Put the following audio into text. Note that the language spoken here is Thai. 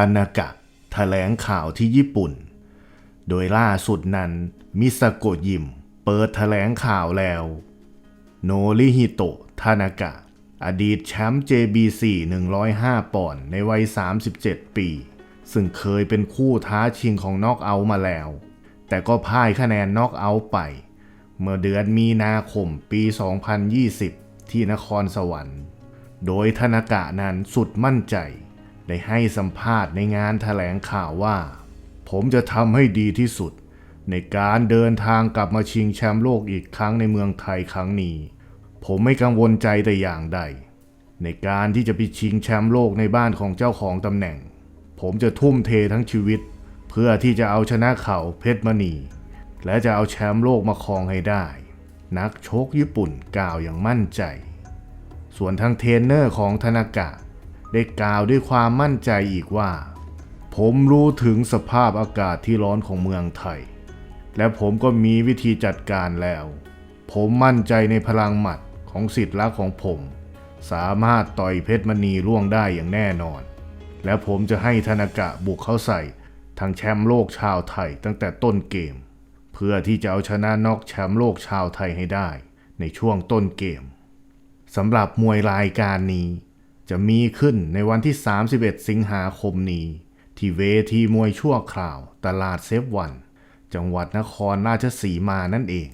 านากะแถลงข่าวที่ญี่ปุ่น โดยล่าสุดนั้นมิสโกยิมเปิดแถลงข่าวแล้ว โนริฮิโตะทานากะ อดีตแชมป์ JBC 105 ปอนด์ในวัย 37 ปี ซึ่งเคยเป็นคู่ท้าชิงของน็อกเอาท์มาแล้ว แต่ก็พ่ายคะแนนน็อกเอาท์ไป เมื่อเดือนมีนาคมปี 2020 ที่นครสวรรค์ โดยธนากะนั้นสุดมั่นใจ ได้ให้สัมภาษณ์ในงานแถลงข่าวว่า ผมจะทำให้ดีที่สุด ในการเดินทางกลับมาชิงแชมป์โลกอีกครั้งในเมืองไทยครั้งนี้ ผมไม่กังวลใจแต่อย่างใด ในการที่จะไปชิงแชมป์โลกในบ้านของเจ้าของตำแหน่ง ผมจะทุ่มเททั้งชีวิต เพื่อที่จะเอาชนะเขาเพชรมณี และจะเอาแชมป์โลกมาครองให้ได้ นักชกญี่ปุ่นกล่าวอย่างมั่นใจ ส่วนทางเทรนเนอร์ของธนากะ ได้กล่าวด้วยความมั่นใจอีกว่า ผมรู้ถึงสภาพอากาศที่ร้อนของเมืองไทย และผมก็มีวิธีจัดการแล้ว ผมมั่นใจในพลังหมัดของสิทธิ์รักของผม สามารถต่อยเพชรมณีล่วงได้อย่างแน่นอน และผมจะให้ธนากะบุกเข้าใส่ทางแชมป์โลกชาวไทยตั้งแต่ต้นเกม เพื่อที่จะเอาชนะน็อกแชมป์โลกชาวไทยให้ได้ ในช่วงต้นเกมสำหรับมวยรายการนี้ จะมีขึ้นในวันที่ 31 สิงหาคมนี้ ที่เวทีมวยชั่วคราว ตลาดเซฟวัน จังหวัดนครราชสีมานั่นเอง